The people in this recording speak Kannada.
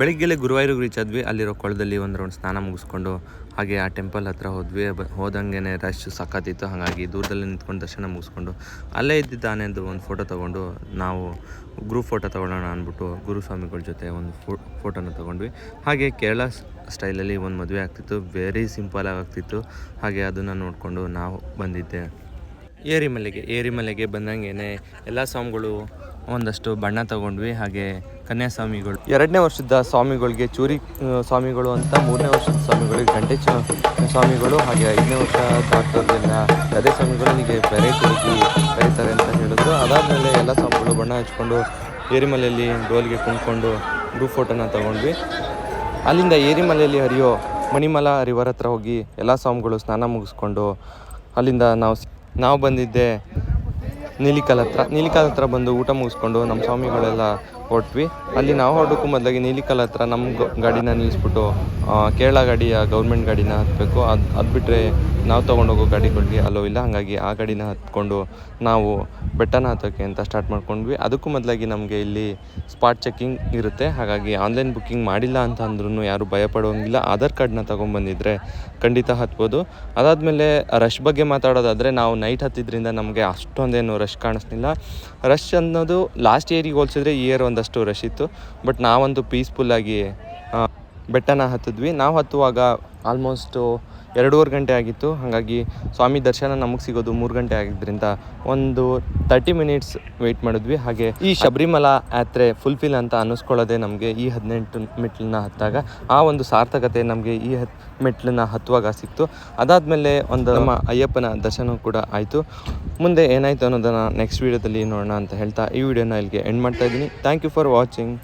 ಬೆಳಿಗ್ಗೆಲೆ ಗುರುವಾಯೂರಿಗೆ ರೀಚ್ ಆದ್ವಿ ಅಲ್ಲಿರೋ ಕೊಳದಲ್ಲಿ ಒಂದು ರೌಂಡ್ ಸ್ನಾನ ಮುಗಿಸ್ಕೊಂಡು ಹಾಗೆ ಆ ಟೆಂಪಲ್ ಹತ್ರ ಹೋದ್ವಿ. ಹೋದಂಗೆ ರಶ್ ಸಖತ್ತಿತ್ತು, ಹಾಗಾಗಿ ದೂರದಲ್ಲಿ ನಿಂತ್ಕೊಂಡು ದರ್ಶನ ಮುಗಿಸ್ಕೊಂಡು ಅಲ್ಲೇ ಇದ್ದಿದ್ದಾನೆ ಅಂತ ಒಂದು ಫೋಟೋ ತೊಗೊಂಡು ನಾವು ಗ್ರೂಪ್ ಫೋಟೋ ತೊಗೊಳ್ಳೋಣ ಅಂದ್ಬಿಟ್ಟು ಗುರುಸ್ವಾಮಿಗಳ ಜೊತೆ ಒಂದು ಫೋ ಫೋಟೋನ ತೊಗೊಂಡ್ವಿ. ಹಾಗೆ ಕೇರಳ ಸ್ಟೈಲಲ್ಲಿ ಒಂದು ಮದುವೆ ಆಗ್ತಿತ್ತು. ವೆರಿ ಸಿಂಪಲ್ ಆಗ್ತಿತ್ತು. ಹಾಗೆ ಅದನ್ನು ನೋಡಿಕೊಂಡು ನಾವು ಬಂದಿದ್ದೆ. ಏರಿಮಲೆಗೆ ಏರಿಮಲೆಗೆ ಬಂದಂಗೆ ಎಲ್ಲ ಸ್ವಾಮಿಗಳು ಒಂದಷ್ಟು ಬಣ್ಣ ತಗೊಂಡ್ವಿ, ಹಾಗೆ ಕನ್ಯಾಸ್ವಾಮಿಗಳು. ಎರಡನೇ ವರ್ಷದ ಸ್ವಾಮಿಗಳಿಗೆ ಚೂರಿ ಸ್ವಾಮಿಗಳು ಅಂತ ಮೂರನೇ ವರ್ಷದ ಸ್ವಾಮಿಗಳಿಗೆ ಗಂಟೆ ಸ್ವಾಮಿಗಳು, ಹಾಗೆ ಐದನೇ ವರ್ಷ ದಾಟೋದೆಲ್ಲ ಅದೇ ಸ್ವಾಮಿಗಳು ಹೀಗೆ ಬೇರೆ ಕೊಡಿಸಿ ಕರೀತಾರೆ ಅಂತ ಹೇಳಿದ್ರು. ಅದಾದಮೇಲೆ ಎಲ್ಲ ಸ್ವಾಮಿಗಳು ಬಣ್ಣ ಹಚ್ಕೊಂಡು ಏರಿಮಲೆಯಲ್ಲಿ ಡೋಲ್ಗೆ ಕುಣ್ಕೊಂಡು ಗ್ರೂಪ್ ಫೋಟೋನ ತಗೊಂಡ್ವಿ. ಅಲ್ಲಿಂದ ಏರಿಮಲೆಯಲ್ಲಿ ಹರಿಯೋ ಮಣಿಮಲ ರಿವರ್ ಹತ್ರ ಹೋಗಿ ಎಲ್ಲ ಸ್ವಾಮಿಗಳು ಸ್ನಾನ ಮುಗಿಸ್ಕೊಂಡು ಅಲ್ಲಿಂದ ನಾವು ನಾವು ಬಂದಿದ್ದೆ ನೀಲಿಕಲ್ ಹತ್ರ. ನೀಲಿಕಲ್ ಹತ್ರ ಬಂದು ಊಟ ಮುಗಿಸ್ಕೊಂಡು ನಮ್ಮ ಸ್ವಾಮಿಗಳೆಲ್ಲ ಹೊರಟ್ವಿ ಅಲ್ಲಿ ನಾವು ಹೊರಡೋಕ್ಕೂ ಮೊದಲಾಗಿ ನೀಲಿಕಲ್ ಹತ್ರ ನಮ್ಮ ಗಾಡಿನ ನಿಲ್ಲಿಸ್ಬಿಟ್ಟು ಕೇರಳ ಗಾಡಿಯ ಗೌರ್ಮೆಂಟ್ ಗಾಡಿನ ಹತ್ತಬೇಕು ಅದು ಅದು ಬಿಟ್ಟರೆ ನಾವು ತೊಗೊಂಡೋಗೋ ಗಾಡಿಗಳಿಗೆ ಅಲ್ಲೋ ಇಲ್ಲ. ಹಾಗಾಗಿ ಆ ಗಾಡಿನ ಹತ್ಕೊಂಡು ನಾವು ಬೆಟ್ಟನ ಹತ್ತೋಕ್ಕೆ ಅಂತ ಸ್ಟಾರ್ಟ್ ಮಾಡ್ಕೊಂಡ್ವಿ. ಅದಕ್ಕೂ ಮೊದಲಾಗಿ ನಮಗೆ ಇಲ್ಲಿ ಸ್ಪಾಟ್ ಚೆಕ್ಕಿಂಗ್ ಇರುತ್ತೆ. ಹಾಗಾಗಿ ಆನ್ಲೈನ್ ಬುಕ್ಕಿಂಗ್ ಮಾಡಿಲ್ಲ ಅಂತ ಅಂದ್ರೂ ಯಾರು ಭಯಪಡೋಂಗಿಲ್ಲ ಆಧಾರ್ ಕಾರ್ಡ್ನ ತೊಗೊಂಬಂದಿದ್ರೆ ಖಂಡಿತ ಹತ್ಬೋದು. ಅದಾದಮೇಲೆ ರಶ್ ಬಗ್ಗೆ ಮಾತಾಡೋದಾದರೆ ನಾವು ನೈಟ್ ಹತ್ತಿದ್ರಿಂದ ನಮಗೆ ಅಷ್ಟೊಂದೇನು ರಶ್ ಕಾಣಿಸ್ತಿಲ್ಲ ರಶ್ ಅನ್ನೋದು ಲಾಸ್ಟ್ ಇಯರಿಗೆ ಹೋಲಿಸಿದ್ರೆ ಈ ಇಯರ್ ಒಂದಷ್ಟು ರಶ್ ಇತ್ತು. ಬಟ್ ನಾವಂತೂ ಪೀಸ್ಫುಲ್ಲಾಗಿ ಬೆಟ್ಟನ ಹತ್ತಿದ್ವಿ. ನಾವು ಹತ್ತುವಾಗ ಆಲ್ಮೋಸ್ಟು ಎರಡೂವರೆ ಗಂಟೆ ಆಗಿತ್ತು. ಹಾಗಾಗಿ ಸ್ವಾಮಿ ದರ್ಶನ ನಮಗೆ ಸಿಗೋದು ಮೂರು ಗಂಟೆ ಆಗಿದ್ದರಿಂದ ಒಂದು ತರ್ಟಿ ಮಿನಿಟ್ಸ್ ವೆಯ್ಟ್ ಮಾಡಿದ್ವಿ. ಹಾಗೆ ಈ ಶಬರಿಮಲ ಯಾತ್ರೆ ಫುಲ್ಫಿಲ್ ಅಂತ ಅನ್ನಿಸ್ಕೊಳ್ಳೋದೇ ನಮಗೆ ಈ ಹದಿನೆಂಟು ಮೆಟ್ಲನ್ನ ಹತ್ತಾಗ ಆ ಒಂದು ಸಾರ್ಥಕತೆ ನಮಗೆ ಈ ಹತ್ ಮೆಟ್ಲನ್ನ ಹತ್ತುವಾಗ ಸಿಕ್ತು. ಅದಾದಮೇಲೆ ಒಂದು ನಮ್ಮ ಅಯ್ಯಪ್ಪನ ದರ್ಶನ ಕೂಡ ಆಯಿತು. ಮುಂದೆ ಏನಾಯಿತು ಅನ್ನೋದನ್ನು ನೆಕ್ಸ್ಟ್ ವೀಡಿಯೋದಲ್ಲಿ ನೋಡೋಣ ಅಂತ ಹೇಳ್ತಾ ಈ ವಿಡಿಯೋನ ಇಲ್ಲಿಗೆ ಎಂಡ್ ಮಾಡ್ತಾ ಇದ್ದೀನಿ. Thank you for watching